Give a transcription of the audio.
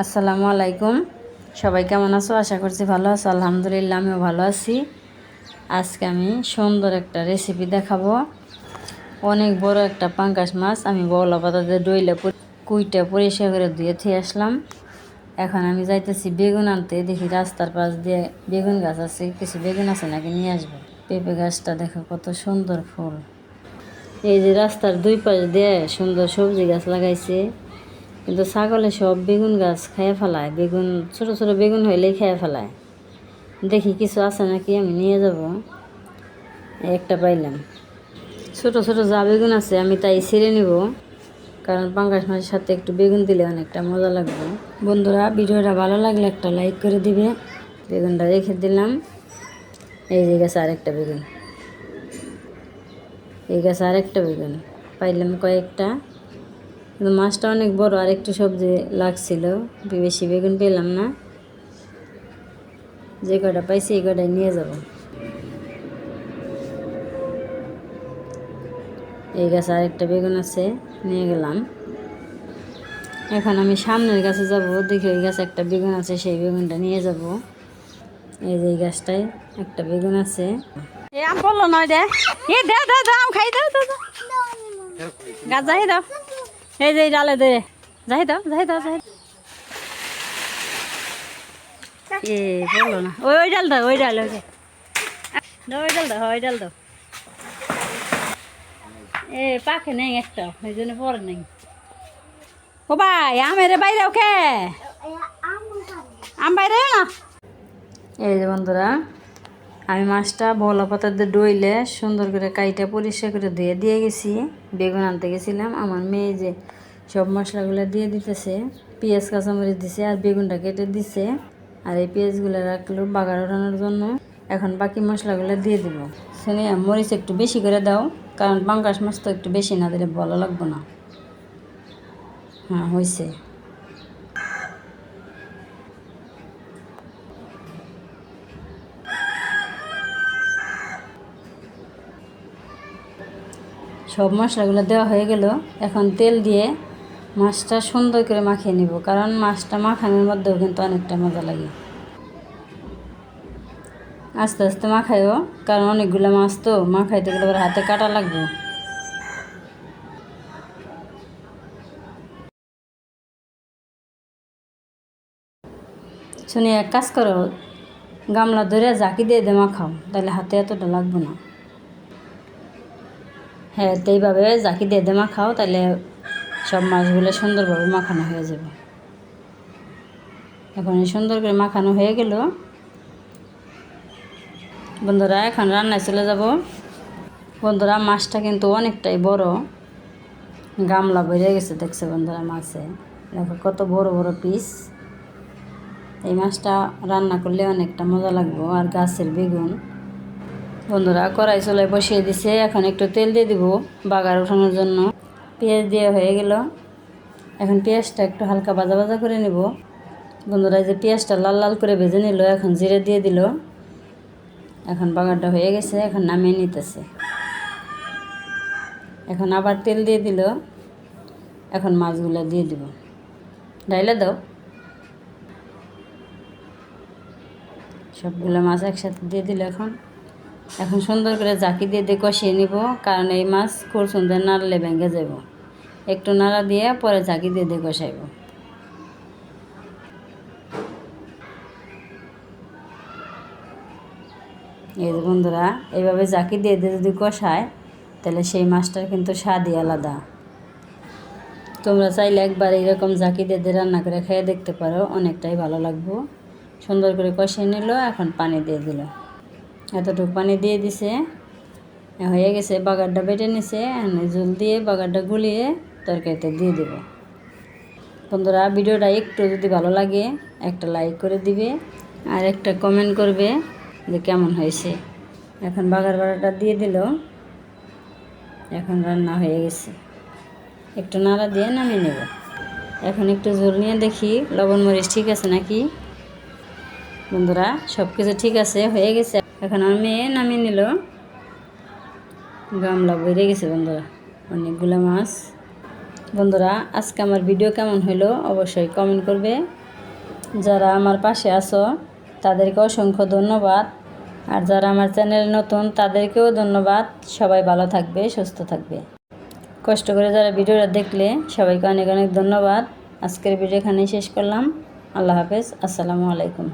আসসালামু আলাইকুম। সবাই কেমন আছো? আশা করছি ভালো আছো। আলহামদুলিল্লাহ, আমিও ভালো আছি। আজকে আমি সুন্দর একটা রেসিপি দেখাবো। অনেক বড় একটা পাঙ্কাশ মাছ। আমি বলা পাতাতে ডইলে কুইটা পরিষ্কার করে ধুয়ে থুয়ে আসলাম। এখন আমি যাইতেছি বেগুন আনতে। দেখি রাস্তার পাশ দিয়ে বেগুন গাছ আছে। কিছু বেগুন আছে নাকি নিয়ে আসব। পেঁপে গাছটা দেখো কত সুন্দর ফুল। এই যে রাস্তার দুই পাশ দিয়ে সুন্দর সবজি গাছ লাগাইছে। কিন্তু ছাগলে সব বেগুন গাছ খেয়ে ফেলায়। বেগুন, ছোট ছোট বেগুন হইলেই খেয়ে ফেলায়। দেখি কিছু আছে নাকি, আমি নিয়ে যাব। একটা পাইলাম। ছোট ছোট যা বেগুন আছে, আমি তাই ছিঁড়ে নিব। কারণ পাঙ্গাস মাছের সাথে একটু বেগুন দিলে অনেকটা মজা লাগবে। বন্ধুরা, ভিডিওটা ভালো লাগলে একটা লাইক করে দিবে। বেগুনটা রেখে দিলাম। এই যে গেছে আরেকটা বেগুন। এই গাছে আরেকটা বেগুন। পাইলাম কয়েকটা। কিন্তু মাছটা অনেক বড় আর একটু সবজি লাগছিল। বেশি বেগুন পেলাম না। যে কটা পাইছি এই কটাই নিয়ে যাব। এই গাছে আরেকটা বেগুন আছে নিয়ে গেলাম। এখন আমি সামনের গাছে যাব দেখি ওই গাছে একটা বেগুন আছে সেই বেগুনটা নিয়ে যাব। এই যে এই গাছটায় একটা বেগুন আছে। এ আম পড়ল নয় দে। এ দে দে দে আম খাই দাও দাও গাছ যাই দাও। এই যে এই ডালে দে। যাই দাও যাই দাও যাই এ, বলল না। ওই ওই ডাল দাও ওই ডাল, ওই ওই ডাল দাও ওই ডাল দাও এ, পাখে নেই একটা, ওই জন্য পরে নেই। ও ভাই আমের বাইরে ওকে? আম বাইরে? না এই যে বন্ধুরা আমি মাছটা বলা পাতা দিয়ে ডইলে সুন্দর করে কাইটা পরিষ্কার করে ধুয়ে দিয়ে গেছি। বেগুন আনতে গেছিলাম। আমার মেয়ে যে সব মশলাগুলো দিয়ে দিতেছে, পেঁয়াজ, কাঁচামরিচ দিছে আর বেগুনটা কেটে দিছে আর এই পেঁয়াজগুলো রাখল বাগার ওঠানোর জন্য। এখন বাকি মশলাগুলো দিয়ে দিব। শুনে মরিচ একটু বেশি করে দাও, কারণ পাঙ্কাশ মাছ তো একটু বেশি না দিলে ভালো লাগবে না। হ্যাঁ হয়েছে সব মশলাগুলো দেওয়া হয়ে গেল। এখন তেল দিয়ে মাছটা সুন্দর করে মাখিয়ে নিব, কারণ মাছটা মাখানোর মধ্যেও কিন্তু অনেকটা মজা লাগে। আস্তে আস্তে মাখাইও, কারণ অনেকগুলো মাছ তো মাখাইতে গেলে আবার হাতে কাটা লাগবে। শুনি এক কাজ করো, গামলা ধরে জাকি দিয়ে দে মাখাও তাহলে হাতে এতটা লাগবে না। হ্যাঁ তো এইভাবে জাকি দিয়ে দে মাখাও, তাহলে সব মাছগুলো সুন্দরভাবে মাখানো হয়ে যাবে। এখন সুন্দর করে মাখানো হয়ে গেল। বন্ধুরা, এখন রান্নায় চলে যাব। বন্ধুরা, মাছটা কিন্তু অনেকটাই বড়। গামলা বেড়ে গেছে, দেখছে বন্ধুরা মাছে? দেখো কত বড় বড় পিস এই মাছটা রান্না করলে অনেকটা মজা লাগবে, আর গাছের বেগুন। বন্ধুরা কড়াই চলে বসিয়ে দিছে, এখন একটু তেল দিয়ে দিব বাগার ওঠানোর জন্য। পেঁয়াজ দিয়ে হয়ে গেল। এখন পেঁয়াজটা একটু হালকা ভাজা ভাজা করে নেব। বন্ধুরা যে পেঁয়াজটা লাল লাল করে ভেজে নিল, এখন জিরে দিয়ে দিল। এখন বাগারটা হয়ে গেছে, এখন নামিয়ে নিতেছে। এখন আবার তেল দিয়ে দিল। এখন মাছগুলো দিয়ে দিব। ডাইলে দাও। সবগুলো মাছ একসাথে দিয়ে দিল এখন। এখন সুন্দর করে জাকি দিয়ে দিয়ে কষিয়ে নিব, কারণ এই মাছ খুব সুন্দর নাড়লে ভেঙে যাব একটু নাড়া দিয়ে পরে জাকি দিয়ে দিয়ে কষাইব। এই বন্ধুরা, এইভাবে জাকি দিয়ে দিয়ে যদি কষায়, তাহলে সেই মাছটার কিন্তু স্বাদই আলাদা। তোমরা চাইলে একবার এইরকম জাকি দিয়ে রান্না করে খেয়ে দেখতে পারো, অনেকটাই ভালো লাগবো। সুন্দর করে কষিয়ে নিল, এখন পানি দিয়ে দিল। এতটুকু পানি দিয়ে দিছে। হয়ে গেছে, বাগারটা বেটে নিছে জল দিয়ে বাগারটা গুলিয়ে তরকারিতে দিয়ে দেব। বন্ধুরা, ভিডিওটা একটু যদি ভালো লাগে, একটা লাইক করে দিবে আর একটা কমেন্ট করবে যে কেমন হয়েছে। এখন বাগার বাড়াটা দিয়ে দিল। এখন রান্না হয়ে গেছে। একটু নাড়া দিয়ে নামিয়ে নেব। এখন একটু জল নিয়ে দেখি, লবণ মরিচ ঠিক আছে নাকি? বন্ধুরা সব কিছু ঠিক আছে, হয়ে গেছে। এখন আমার মেয়ে নামিয়ে নিল। গামলা বেড়ে গেছে বন্ধুরা, অনেকগুলো মাছ। বন্ধুরা, আজকে আমার ভিডিও কেমন হলো অবশ্যই কমেন্ট করবে। যারা আমার পাশে আছো, তাদেরকে অসংখ্য ধন্যবাদ। আর যারা আমার চ্যানেল নতুন, তাদেরকেও ধন্যবাদ। সবাই ভালো থাকবে, সুস্থ থাকবে। কষ্ট করে যারা ভিডিওটা দেখলে, সবাইকে অনেক অনেক ধন্যবাদ। আজকের ভিডিও এখানেই শেষ করলাম। আল্লাহ হাফেজ। আসসালামু আলাইকুম।